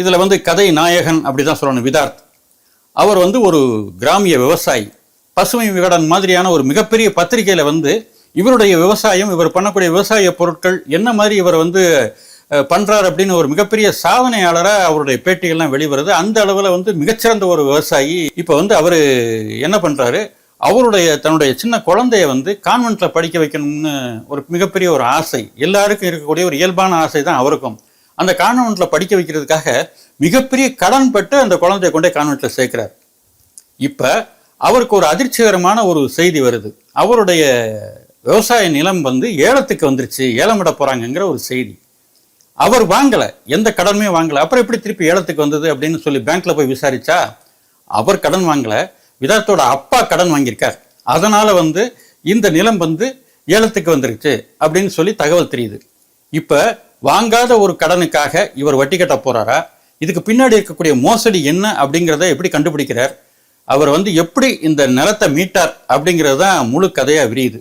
இதில் வந்து கதை நாயகன் அப்படி தான் சொல்லணும் விதார்த். அவர் வந்து ஒரு கிராமிய விவசாயி. பசுமை விகடன் மாதிரியான ஒரு மிகப்பெரிய பத்திரிகையில் வந்து இவருடைய விவசாயம் இவர் பண்ணக்கூடிய விவசாய பொருட்கள் என்ன மாதிரி இவர் வந்து பண்ணுறார் அப்படின்னு ஒரு மிகப்பெரிய சாதனையாளராக அவருடைய பேட்டிகள்லாம் வெளிவருது. அந்த அளவில் வந்து மிகச்சிறந்த ஒரு விவசாயி. இப்போ வந்து அவர் என்ன பண்ணுறாரு அவருடைய தன்னுடைய சின்ன குழந்தைய வந்து கான்வென்ட்டில் படிக்க வைக்கணும்னு ஒரு மிகப்பெரிய ஒரு ஆசை. எல்லாருக்கும் இருக்கக்கூடிய ஒரு இயல்பான ஆசை தான் அவருக்கும். அந்த கான்வென்ட்ல படிக்க வைக்கிறதுக்காக மிகப்பெரிய கடன் பட்டு அந்த குழந்தைய கொண்டே கான்வென்ட்ல சேர்க்கிறார். இப்போ அவருக்கு ஒரு அதிர்ச்சிகரமான ஒரு செய்தி வருது. அவருடைய விவசாய நிலம் வந்து ஏலத்துக்கு வந்துருச்சு ஏலமிட போகிறாங்கங்கிற ஒரு செய்தி. அவர் வாங்கலை எந்த கடனுமே வாங்கலை. அப்புறம் எப்படி திருப்பி ஏலத்துக்கு வந்தது அப்படின்னு சொல்லி பேங்க்கில் போய் விசாரித்தா அவர் கடன் வாங்கலை விதார்த்தோட அப்பா கடன் வாங்கியிருக்கார். அதனால் வந்து இந்த நிலம் வந்து ஏலத்துக்கு வந்துருச்சு அப்படின்னு சொல்லி தகவல் தெரியுது. இப்போ வாங்காத ஒரு கடனுக்காக இவர் வட்டி கட்ட போறாரா? இதுக்கு பின்னாடி இருக்கக்கூடிய மோசடி என்ன அப்படிங்கிறத எப்படி கண்டுபிடிக்கிறார்? அவர் வந்து எப்படி இந்த நிலத்தை மீட்டார் அப்படிங்கிறது தான் முழு கதையா விரியுது.